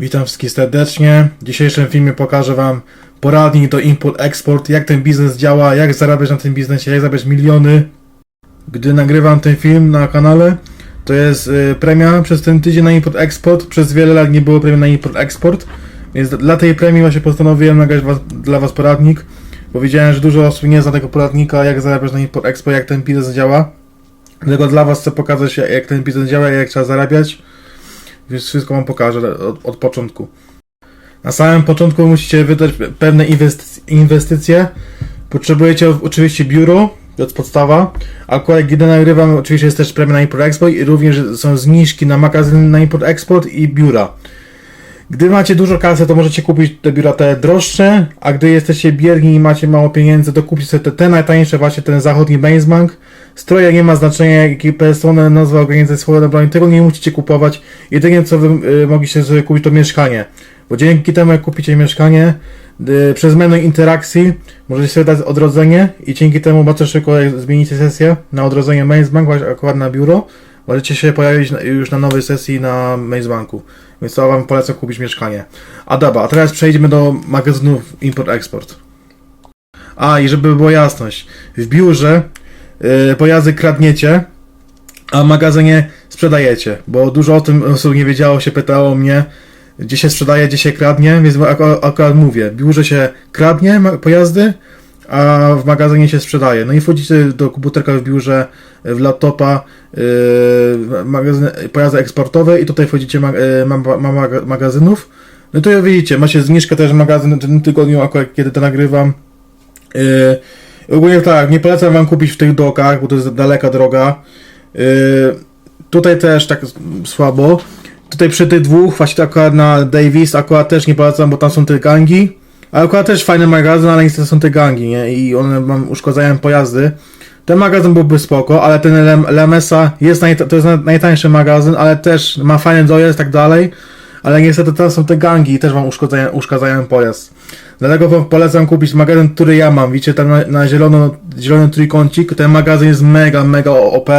Witam wszystkich serdecznie. W dzisiejszym filmie pokażę Wam poradnik do import-export, jak ten biznes działa, jak zarabiać na tym biznesie, jak zarabiać miliony. Gdy nagrywam ten film na kanale, to jest y, premia przez ten tydzień na import-export. Przez wiele lat nie było premii na import-export, więc dla tej premii właśnie postanowiłem nagrać was, dla Was poradnik, bo widziałem, że dużo osób nie zna tego poradnika, jak zarabiać na import-export, jak ten biznes działa. Dlatego dla Was chcę pokazać, jak ten biznes działa, jak trzeba zarabiać. Więc wszystko wam pokażę od, od początku. Na samym początku musicie wydać pewne inwestyc- inwestycje. Potrzebujecie oczywiście biuro, to jest podstawa. Akurat gdy nagrywam, oczywiście jest też premia na import-export i również są zniżki na magazyn na import-export i biura. Gdy macie dużo kasy, to możecie kupić te biura te droższe, a gdy jesteście biedni i macie mało pieniędzy, to kupicie sobie te, te najtańsze, właśnie ten zachodni Bank. Stroje nie ma znaczenia, jaki personel, nazwa organizacji swoją broń, tego nie musicie kupować. Jedynie co wy y, mogliście sobie kupić to mieszkanie. Bo dzięki temu jak kupicie mieszkanie, y, przez menu interakcji możecie sobie dać odrodzenie i dzięki temu bardzo szybko jak zmienicie sesję na odrodzenie Bank, właśnie akurat na biuro, możecie się pojawić już na nowej sesji na Banku. Więc to wam polecam kupić mieszkanie. A dobra, a teraz przejdźmy do magazynów import-export. A i żeby była jasność, w biurze y, pojazdy kradniecie, a w magazynie sprzedajecie, bo dużo o tym osób nie wiedziało, się pytało mnie, gdzie się sprzedaje, gdzie się kradnie, więc akurat, akurat mówię, w biurze się kradnie pojazdy, a w magazynie się sprzedaje. No i wchodzicie do komputerka w biurze, w laptopa, yy, magazyn, pojazdy eksportowe i tutaj wchodzicie ma, ma, ma, ma, magazynów. No to ja widzicie, macie zniżkę też magazyn w tym tygodniu, akurat kiedy to nagrywam. Yy, ogólnie tak, nie polecam wam kupić w tych dokach, bo to jest daleka droga. Yy, tutaj też tak słabo. Tutaj przy tych dwóch, właśnie akurat na Davis, akurat też nie polecam, bo tam są te gangi. Ale akurat też fajny magazyn, ale niestety są te gangi, nie? I one mam uszkodzają pojazdy. Ten magazyn byłby spoko, ale ten Lem- Lemesa jest to jest naj- najtańszy magazyn, ale też ma fajny dojazd i tak dalej. Ale niestety tam są te gangi i też wam uszkodzają, uszkadzają pojazd. Dlatego wam polecam kupić magazyn, który ja mam. Widzicie, tam na, na zielono, zielony trójkącik. Ten magazyn jest mega, mega OP.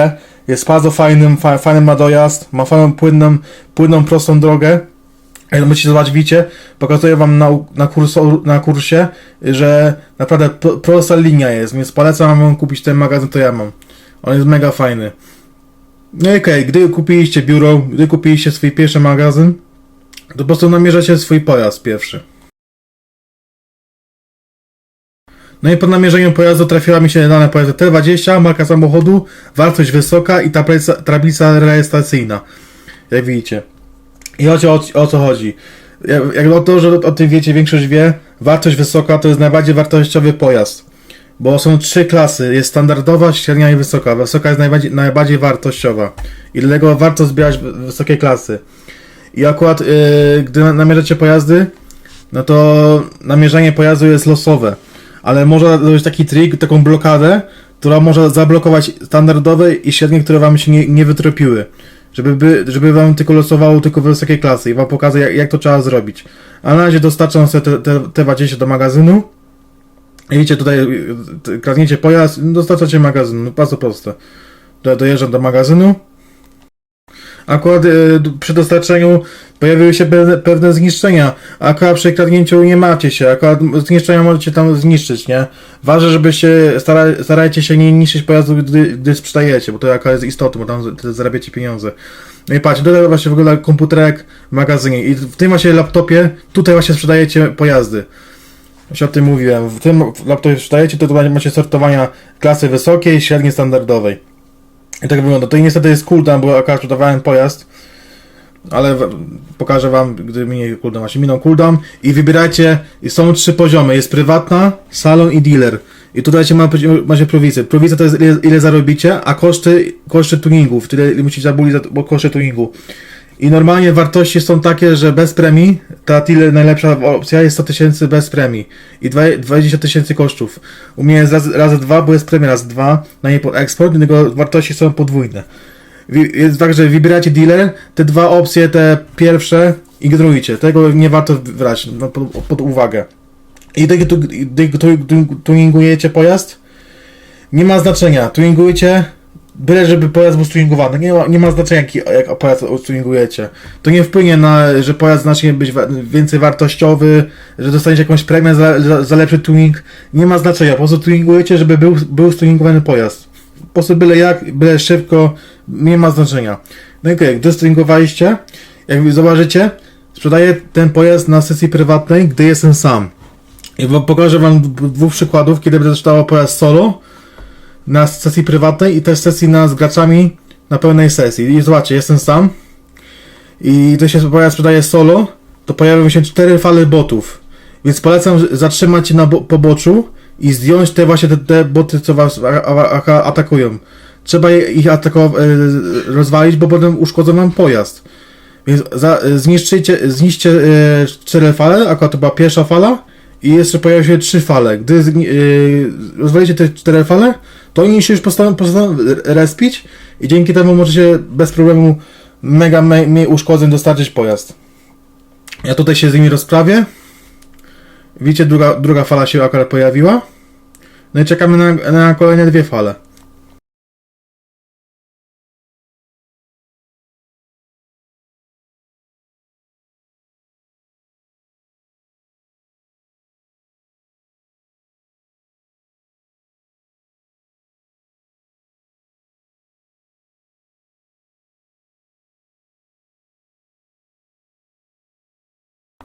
Jest bardzo fajnym, fa, fajny ma dojazd, ma fajną, płynną, płynną, prostą drogę. Jak musicie zobaczyć, widzicie, pokazuję wam na, na, kurso, na kursie, że naprawdę pro, prosta linia jest, więc polecam wam kupić ten magazyn, to ja mam. On jest mega fajny. No i okej, gdy kupiliście biuro, gdy kupiliście swój pierwszy magazyn, to po prostu namierzacie swój pojazd pierwszy. No i po namierzeniu pojazdu trafiła mi się dane pojazdu T20, marka samochodu, wartość wysoka i tablica, tablica rejestracyjna. Jak widzicie. I chodzi o, o co chodzi. Jak, o to, że o tym wiecie, większość wie, wartość wysoka to jest najbardziej wartościowy pojazd. Bo są trzy klasy. Jest standardowa, średnia i wysoka. Wysoka jest najbardziej, najbardziej wartościowa. I dlatego warto zbierać wy- wysokie klasy. I akurat, yy, gdy na- namierzacie pojazdy, no to namierzanie pojazdu jest losowe. Ale można zrobić taki trik, taką blokadę, która może zablokować standardowe i średnie, które wam się nie, nie wytropiły. Żeby, by, żeby wam tylko losowało tylko wysokie klasy i wam pokazać, jak, jak to trzeba zrobić. A na razie dostarczam sobie te, te, te 20 do magazynu. I widzicie, tutaj y, y, kradniecie pojazd, dostarczacie magazyn. No bardzo proste. Do, dojeżdżam do magazynu. Akurat y, przy dostarczeniu pojawiły się pewne, pewne zniszczenia. Akurat przy kradnięciu nie macie się. Akurat zniszczenia możecie tam zniszczyć, nie? Ważne, żebyście stara, starajcie się nie niszczyć pojazdu, gdy, gdy sprzedajecie, bo to akurat jest istotne, bo tam zarabiacie pieniądze. No i patrzcie, tutaj właśnie wygląda komputerek w magazynie i w tym właśnie laptopie tutaj właśnie sprzedajecie pojazdy. Już o tym mówiłem. W tym laptopie sprzedajecie, to macie sortowania klasy wysokiej, średniej, standardowej. I tak wygląda. To niestety jest cooldown, bo akurat sprzedawałem pojazd. Ale pokażę wam, gdy minie cooldown. Właśnie minął cooldown i wybierajcie, i są trzy poziomy. Jest prywatna, salon i dealer. I tutaj macie, ma- macie prowizję. Prowizja to jest ile, ile zarobicie, a koszty, koszty tuningów. Tyle musicie zabulić za bo koszty tuningu. I normalnie wartości są takie, że bez premii, ta tyle najlepsza opcja jest 100 tysięcy bez premii i dwa- 20 tysięcy kosztów. U mnie jest razy, razy dwa, bo jest premia razy dwa na po eksport, wartości są podwójne. Jest tak, że wybieracie dealer, te dwa opcje, te pierwsze ignorujcie. Tego nie warto brać no, pod, pod uwagę. I tuningujecie pojazd, nie ma znaczenia. Tuningujecie byle żeby pojazd był tuningowany. Nie ma, nie ma znaczenia, jaki, jak pojazd tuningujecie. To nie wpłynie na, że pojazd zacznie być więcej wartościowy, że dostaniecie jakąś premię za, za, za lepszy tuning. Nie ma znaczenia. Po prostu tuningujecie, żeby był, był stuningowany pojazd. Po prostu byle jak, byle szybko, nie ma znaczenia. No i okej, gdy stuningowaliście, jak zobaczycie, sprzedaję ten pojazd na sesji prywatnej, gdy jestem sam. I pokażę wam dwóch przykładów, kiedy będę sprzedawał pojazd solo, na sesji prywatnej i też sesji na, z graczami na pełnej sesji. I zobaczcie, jestem sam i to się sprzedaje solo, to pojawią się cztery fale botów. Więc polecam zatrzymać się na bo- poboczu i zdjąć te właśnie te, te boty, co was atakują. Trzeba ich atakować, rozwalić, bo potem uszkodzą nam pojazd. Więc za, zniszczycie, zniszcie e, cztery fale, akurat to była pierwsza fala i jeszcze pojawią się trzy fale. Gdy e, rozwalicie te cztery fale, to oni się już postanowią, postanowią respić i dzięki temu możecie bez problemu mega me, mniej uszkodzeń dostarczyć pojazd. Ja tutaj się z nimi rozprawię. Widzicie, druga, druga fala się akurat pojawiła. No i czekamy na, na kolejne dwie fale.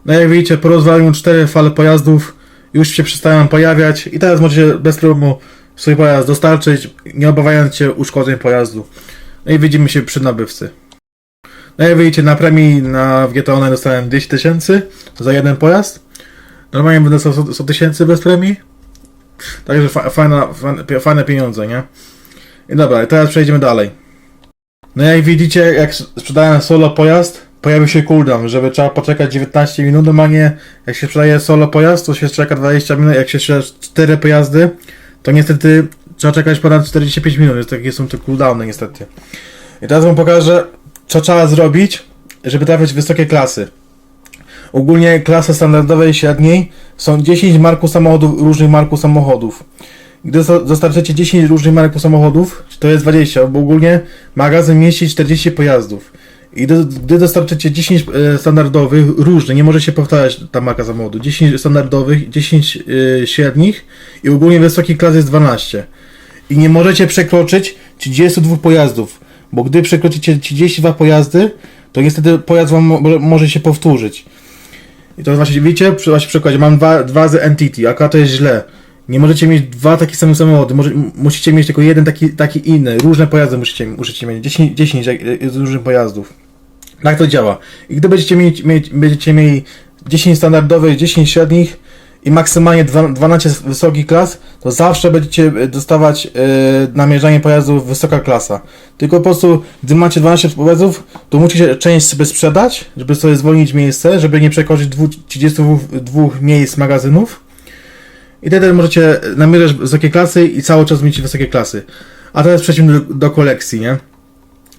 No jak widzicie, po rozwaleniu cztery fale pojazdów już się przestają pojawiać i teraz możecie bez problemu swój pojazd dostarczyć, nie obawiając się uszkodzeń pojazdu. No i widzimy się przy nabywcy. No jak widzicie, na premii na w GTA Online dostałem 200 tysięcy za jeden pojazd. Normalnie będę dostał 100 tysięcy bez premii. Także fa fajna, fajne, pieniądze, nie? I dobra, teraz przejdziemy dalej. No jak widzicie, jak sprzedałem solo pojazd, pojawił się cooldown, żeby trzeba poczekać 19 minut. Normalnie jak się sprzedaje solo pojazd, to się czeka 20 minut. Jak się sprzedaje 4 pojazdy, to niestety trzeba czekać ponad 45 minut. Takie są te cooldowny niestety. I teraz wam pokażę, co trzeba zrobić, żeby trafić w wysokie klasy. Ogólnie klasy standardowej i średniej są 10 marków samochodów, różnych marków samochodów. Gdy dostarczycie 10 różnych marek samochodów, to jest 20, bo ogólnie magazyn mieści 40 pojazdów. I do, gdy dostarczycie 10 e, standardowych, różnych, nie może się powtarzać ta marka samochodu, 10 standardowych, 10 e, średnich i ogólnie wysokiej klasy jest 12. I nie możecie przekroczyć 32 pojazdów, bo gdy przekroczycie 32 pojazdy, to niestety pojazd wam mo- może się powtórzyć. I to właśnie, widzicie, przy właśnie przykładzie, mam dwa, dwa z Entity, akurat to jest źle. Nie możecie mieć dwa takie same samochody, może, musicie mieć tylko jeden taki, taki inny, różne pojazdy musicie, musicie mieć, 10, 10 jak- z różnych pojazdów. Tak to działa. I gdy będziecie mieć, mieć, będziecie mieli 10 standardowych, 10 średnich i maksymalnie dwa- 12 wysokich klas, to zawsze będziecie e, dostawać e, namierzanie pojazdów wysoka klasa. Tylko po prostu, gdy macie 12 pojazdów, to musicie część sobie sprzedać, żeby sobie zwolnić miejsce, żeby nie przekroczyć dwu- 32 miejsc magazynów. I wtedy możecie namierzać wysokie klasy i cały czas mieć wysokie klasy. A teraz przejdźmy do, do kolekcji, nie?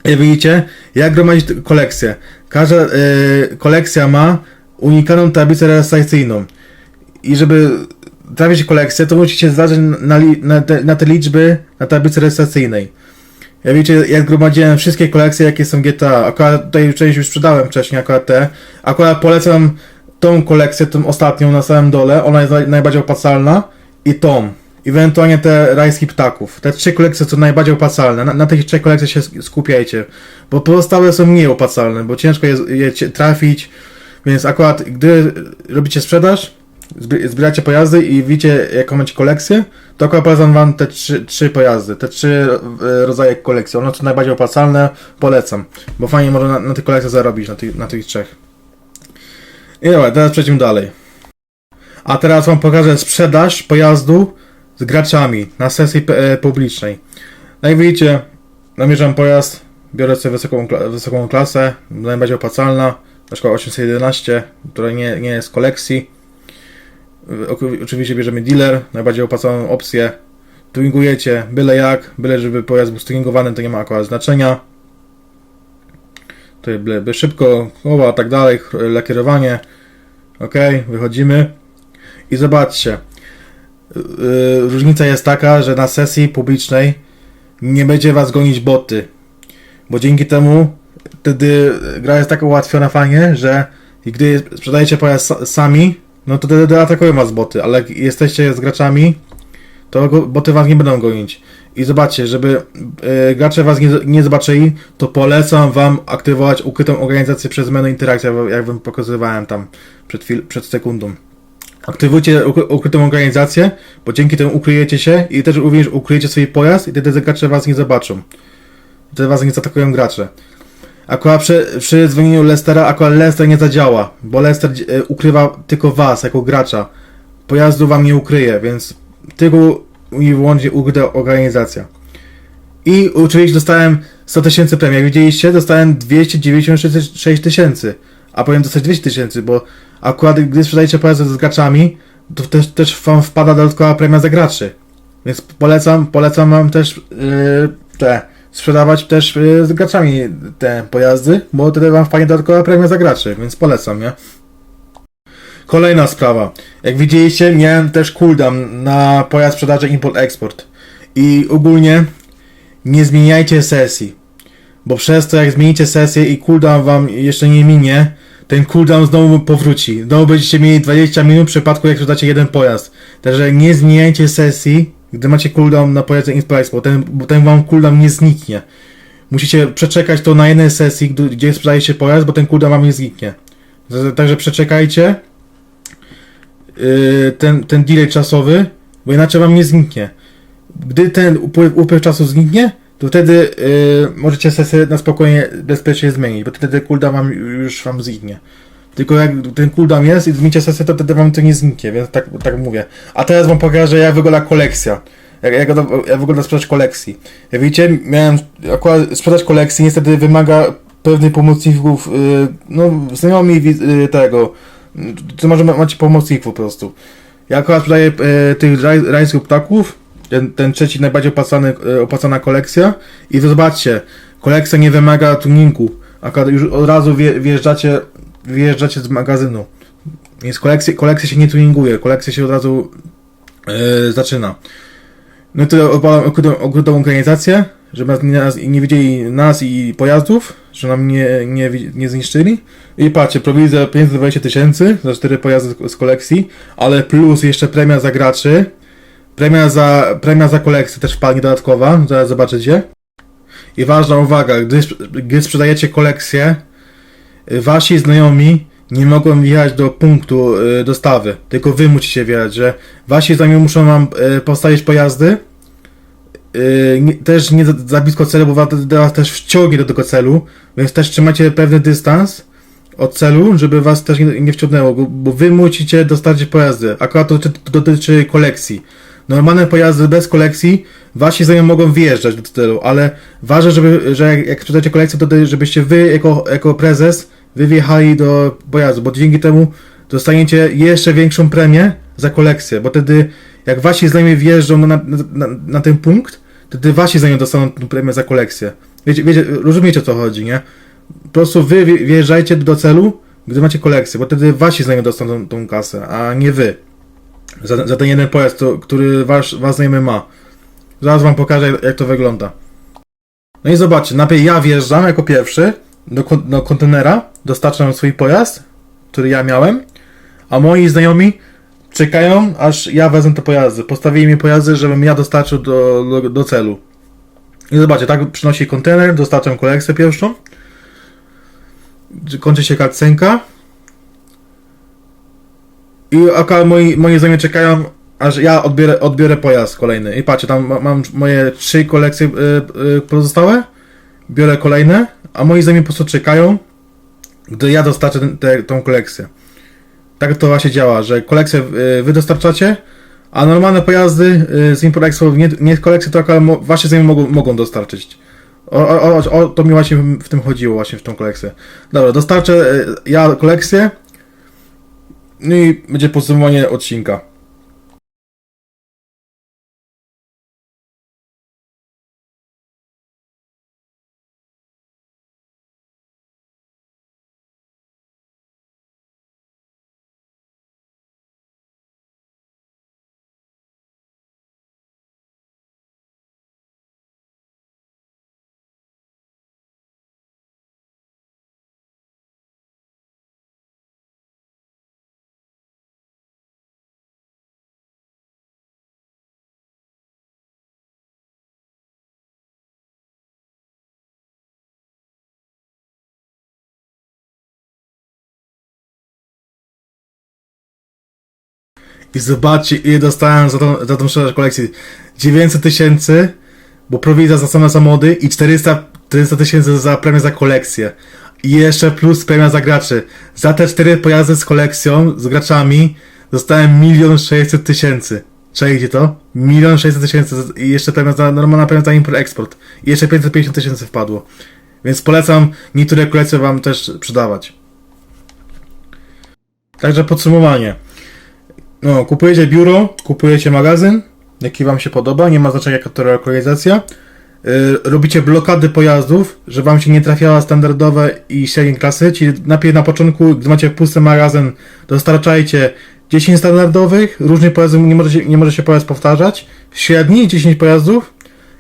Jak widzicie, jak gromadzić kolekcję. Każda e, kolekcja ma unikalną tablicę rejestracyjną. I żeby trafić kolekcję, to musicie zważyć na, na, te, na te liczby na tablicy rejestracyjnej. Jak widzicie, jak gromadziłem wszystkie kolekcje, jakie są GTA, akurat tutaj część już sprzedałem wcześniej, akurat te. Akurat polecam tą kolekcję, tą ostatnią na samym dole, ona jest naj- najbardziej opłacalna i tą. Ewentualnie te rajski ptaków. Te trzy kolekcje są najbardziej opłacalne. Na, na tych trzech kolekcjach się sk- skupiajcie. Bo pozostałe są mniej opłacalne, bo ciężko je cie- trafić. Więc akurat gdy robicie sprzedaż, zbi- zbieracie pojazdy i widzicie jaką macie kolekcję, to akurat polecam wam te trzy, trzy pojazdy, te trzy e, rodzaje kolekcji. One są najbardziej opłacalne, polecam. Bo fajnie można na, na tych kolekcjach zarobić, na, tych na tych trzech. I dobra, teraz przejdźmy dalej. A teraz wam pokażę sprzedaż pojazdu z graczami na sesji e, publicznej. No Jak widzicie, namierzam pojazd, biorę sobie wysoką, wysoką klasę, najbardziej opłacalna, na przykład 811, która nie, nie jest kolekcji. Oczywiście bierzemy dealer, najbardziej opłacalną opcję. Tuningujecie byle jak, byle żeby pojazd był stuningowany, to nie ma akurat znaczenia. Tutaj byle, by szybko, głowa, tak dalej, lakierowanie. Ok, wychodzimy. I zobaczcie. Yy, różnica jest taka, że na sesji publicznej nie będzie was gonić boty. Bo dzięki temu wtedy gra jest tak ułatwiona fajnie, że gdy sprzedajecie pojazd sa- sami, no to wtedy atakują was boty, ale jak jesteście z graczami, to boty was nie będą gonić. I zobaczcie, żeby e, gracze was nie, nie zobaczyli, to polecam wam aktywować ukrytą organizację przez menu interakcja, jak wam pokazywałem tam przed, przed sekundą. Aktywujcie ukry- ukrytą organizację, bo dzięki temu ukryjecie się i też również ukryjecie swój pojazd i wtedy gracze was nie zobaczą. Wtedy was nie zaatakują gracze. Akurat przy, przy dzwonieniu Lestera, akurat Lester nie zadziała, bo Lester e, ukrywa tylko was jako gracza. Pojazdu wam nie ukryje, więc tylko i wyłącznie ukryta organizacja. I oczywiście dostałem 100 tysięcy premii. Jak widzieliście, dostałem 296 tysięcy. A powinien dostać 200 tysięcy, bo akurat gdy sprzedajecie pojazdy z graczami, to też, też wam wpada dodatkowa premia za graczy. Więc polecam, polecam wam też yy, te sprzedawać też yy, z graczami te pojazdy, bo wtedy wam wpadnie dodatkowa premia za graczy, więc polecam, nie? Kolejna sprawa. Jak widzieliście, miałem też cooldown na pojazd sprzedaży import-export. I ogólnie nie zmieniajcie sesji. Bo przez to, jak zmienicie sesję i cooldown wam jeszcze nie minie, ten cooldown znowu powróci. Znowu będziecie mieli 20 minut w przypadku, jak sprzedacie jeden pojazd. Także nie zmieniajcie sesji, gdy macie cooldown na pojazdzie import-export, bo ten, bo ten wam cooldown nie zniknie. Musicie przeczekać to na jednej sesji, gdzie sprzedajecie pojazd, bo ten cooldown wam nie zniknie. Także przeczekajcie yy, ten, ten delay czasowy, bo inaczej wam nie zniknie. Gdy ten upływ, upływ czasu zniknie, to wtedy yy, możecie sesję na spokojnie, bezpiecznie zmienić, bo wtedy cooldown wam już wam zniknie. Tylko jak ten cooldown jest i zmienicie sesję, to wtedy wam to nie zniknie, więc tak, tak mówię. A teraz wam pokażę, jak wygląda kolekcja. Jak, jak, jak wygląda sprzedaż kolekcji. Jak widzicie, miałem akurat sprzedaż kolekcji niestety wymaga pewnych pomocników, yy, no znajomi yy, tego, to może ma- macie pomocników po prostu. Ja akurat sprzedaję e, tych rajskich ptaków, ten, trzeci najbardziej opłacany, e, opłacana kolekcja i wy zobaczcie, kolekcja nie wymaga tuningu, akurat już od razu wje, wjeżdżacie, wjeżdżacie z magazynu. Więc kolekcja, kolekcja się nie tuninguje, kolekcja się od razu e, zaczyna. No i tyle odpalam ukrytą organizację, żeby nas, nie, nie widzieli nas i pojazdów, że nam nie, nie, nie zniszczyli. I patrzcie, prowizja 520 tysięcy za 4 pojazdy z kolekcji, ale plus jeszcze premia za graczy. Premia za, premia za kolekcję też wpadnie dodatkowa, zaraz zobaczycie. I ważna uwaga, gdy, gdy sprzedajecie kolekcję, y, wasi znajomi nie mogą wjechać do punktu y, dostawy, tylko wy musicie wjechać, że wasi znajomi muszą wam y, postawić pojazdy, też nie za, blisko celu, bo was, też wciągnie do tego celu, więc też trzymacie pewny dystans od celu, żeby was też nie, wciągnęło, bo, wy musicie dostarczyć pojazdy. Akurat to dotyczy kolekcji. Normalne pojazdy bez kolekcji, wasi znajomi mogą wyjeżdżać do celu, ale ważne, żeby, że jak, jak sprzedacie kolekcję, to żebyście wy jako, jako prezes, wy wjechali do pojazdu, bo dzięki temu dostaniecie jeszcze większą premię za kolekcję, bo wtedy jak wasi znajomi wjeżdżą na, na, na, na ten punkt, wtedy wasi znajomi dostaną tę premię za kolekcję. Wiecie, wiecie, rozumiecie o co chodzi, nie? Po prostu wy wje- wjeżdżajcie do celu, gdy macie kolekcję, bo wtedy wasi znajomi dostaną tą kasę, a nie wy. Za, za ten jeden pojazd, to, który wasz, wasz znajomy ma. Zaraz wam pokażę, jak- to wygląda. No i zobaczcie, najpierw ja wjeżdżam jako pierwszy do, do kontenera, dostarczam swój pojazd, który ja miałem, a moi znajomi czekają, aż ja wezmę te pojazdy. Postawili mi pojazdy, żebym ja dostarczył do, do, do celu. I zobaczcie, tak przynosi kontener, dostarczam kolekcję pierwszą. Kończy się cutscenka. I moi, moi znajomi czekają, aż ja odbiorę, pojazd kolejny. I patrzcie, tam ma- mam moje trzy kolekcje y, y, pozostałe. Biorę kolejne, a moi znajomi po prostu czekają, gdy ja dostarczę ten- tę tą kolekcję. Tak to właśnie działa, że kolekcję y, wy dostarczacie, a normalne pojazdy y, z Import Expo, nie, nie kolekcje, akurat mo- wasze mogą, mogą dostarczyć. O, o, o, o, to mi właśnie w tym chodziło, właśnie w tą kolekcję. Dobra, dostarczę y, ja kolekcję. No i będzie podsumowanie odcinka. I zobaczcie, ile dostałem za tą, za tą sprzedaż kolekcji. 900 tysięcy, bo prowizja za same samochody i 400 400 tysięcy za premię za kolekcję. I jeszcze plus premia za graczy. Za te cztery pojazdy z kolekcją, z graczami, dostałem milion 600 tysięcy. Czajcie to? Milion 600 tysięcy i jeszcze premia za, normalna premia za import-eksport. I jeszcze 550 tysięcy wpadło. Więc polecam niektóre kolekcje wam też przydawać. Także podsumowanie. No, kupujecie biuro, kupujecie magazyn, jaki wam się podoba, nie ma znaczenia jaka to lokalizacja. Yy, robicie blokady pojazdów, że wam się nie trafiała standardowe i średniej klasy, czyli najpierw na początku, gdy macie pusty magazyn, dostarczajcie 10 standardowych, różnych pojazdów nie może się, nie może się pojazd powtarzać, średni 10 pojazdów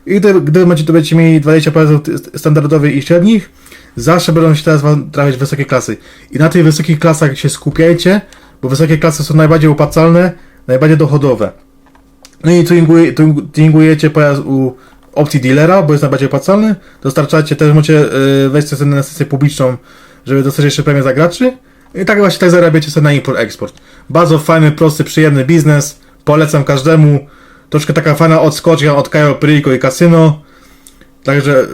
i gdy, gdy macie, to będziecie mieli 20 pojazdów standardowych i średnich, zawsze będą się teraz wam trafiać wysokie klasy. I na tych wysokich klasach się skupiajcie, bo wysokie klasy są najbardziej opłacalne, najbardziej dochodowe. No i tuninguje- tun- tuningujecie pojazd u opcji dealera, bo jest najbardziej opłacalny. Dostarczacie, też możecie yy, wejść sobie na sesję publiczną, żeby dostać jeszcze premię za graczy. I tak właśnie tak zarabiacie sobie na import-eksport. Bardzo fajny, prosty, przyjemny biznes. Polecam każdemu. Troszkę taka fajna odskocznia od Perico i Casino. Także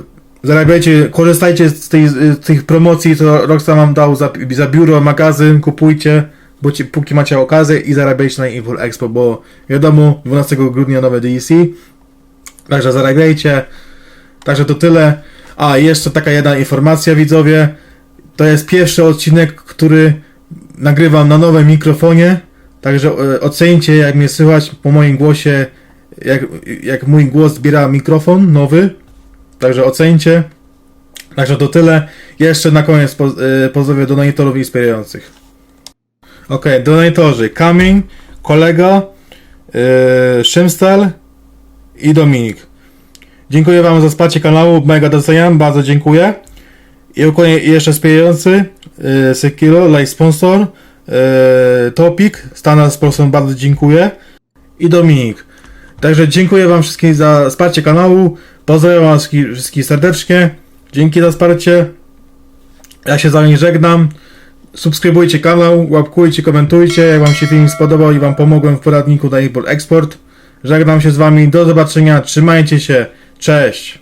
zarabiajcie, korzystajcie z, tej, z tych promocji, co Rockstar wam dał za, za biuro, magazyn, kupujcie, ci, póki macie okazję i zarabiajcie na Import Expo, bo wiadomo, 12 grudnia nowe DLC. Także zarabiajcie. Także to tyle. A, jeszcze taka jedna informacja, widzowie. To jest pierwszy odcinek, który nagrywam na nowym mikrofonie. Także e, ocencie, jak mnie słychać po moim głosie, jak, jak mój głos zbiera mikrofon nowy. Także ocencie. Także to tyle. Jeszcze na koniec poz, e, pozdrowię donatorów i wspierających. Ok, donatorzy. Kamień, kolega, yy, i Dominik. Dziękuję Wam za wsparcie kanału, mega doceniam, bardzo dziękuję. I jeszcze wspierający, yy, Sekiro, sponsor, yy, Topik, Stana sponsorem bardzo dziękuję. I Dominik. Także dziękuję Wam wszystkim za wsparcie kanału. Pozdrawiam Was wszystkich serdecznie. Dzięki za wsparcie. Ja się z Wami żegnam. Subskrybujcie kanał, łapkujcie, komentujcie, jak Wam się film spodobał i Wam pomogłem w poradniku na import-export. Żegnam się z Wami, do zobaczenia, trzymajcie się, cześć!